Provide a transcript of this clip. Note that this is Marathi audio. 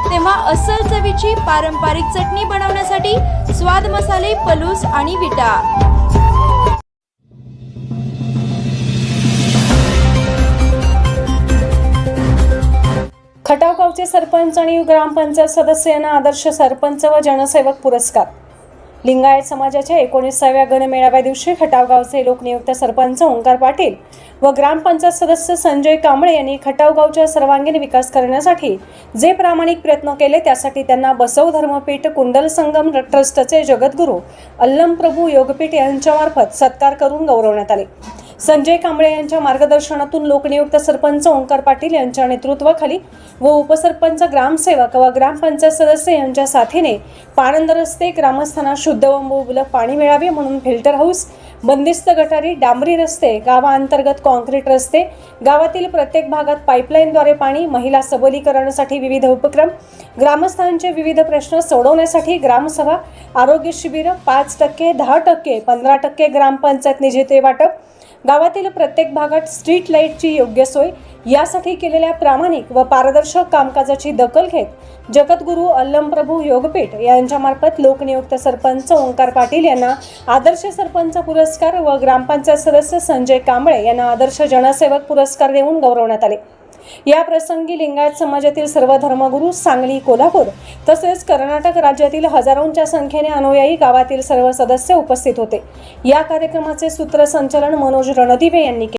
तेव्हा अस्सल चवीची पारंपरिक चटणी बनवण्यासाठी स्वाद मसाले पलूस आणि विटा. खटाव गावचे सरपंच आणि ग्रामपंचायत सदस्य यांना आदर्श सरपंच व जनसेवक पुरस्कार. लिंगायत समाजाच्या एकोणीसाव्या गणमेळाव्या दिवशी खटावगावचे लोकनियुक्त सरपंच ओंकार पाटील व ग्रामपंचायत सदस्य संजय कांबळे यांनी खटावगावच्या सर्वांगीण विकास करण्यासाठी जे प्रामाणिक प्रयत्न केले त्यासाठी त्यांना बसव धर्मपीठ कुंडल संगम ट्रस्टचे जगद्गुरू अल्लम प्रभू योगपीठ यांच्यामार्फत सत्कार करून गौरवण्यात आले. संजय कांबळे यांच्या मार्गदर्शनातून लोकनियुक्त सरपंच ओंकार पाटील यांच्या नेतृत्वाखाली व उपसरपंच ग्रामसेवक व ग्रामपंचायत सदस्य यांच्या साथीने पाणंद रस्ते ग्रामस्थांना शुद्ध व मुबलक पाणी मिळावे म्हणून फिल्टर हाऊस बंदिस्त गटारी डांबरी रस्ते गावाअंतर्गत कॉन्क्रीट रस्ते गावातील प्रत्येक भागात पाईपलाईनद्वारे पाणी महिला सबलीकरणासाठी विविध उपक्रम ग्रामस्थांचे विविध प्रश्न सोडवण्यासाठी ग्रामसभा आरोग्य शिबिरं पाच टक्के दहा टक्के पंधरा टक्के ग्रामपंचायत निधीचे वाटप गावातील प्रत्येक भागात स्ट्रीट लाईटची योग्य सोय यासाठी केलेल्या प्रामाणिक व पारदर्शक कामकाजाची दखल घेत जगद्गुरू अल्लमप्रभू योगपीठ यांच्यामार्फत लोकनियुक्त सरपंच ओंकार पाटील यांना आदर्श सरपंच पुरस्कार व ग्रामपंचायत सदस्य संजय कांबळे यांना आदर्श जनसेवक पुरस्कार देऊन गौरवण्यात आले. या प्रसंगी लिंगायत समाजातील सर्व धर्मगुरू सांगली कोल्हापूर तसेच कर्नाटक राज्यातील हजारोंच्या संख्येने अनुयायी गावातील सर्व सदस्य उपस्थित होते. या कार्यक्रमाचे सूत्रसंचालन मनोज रणदिवे यांनी केले.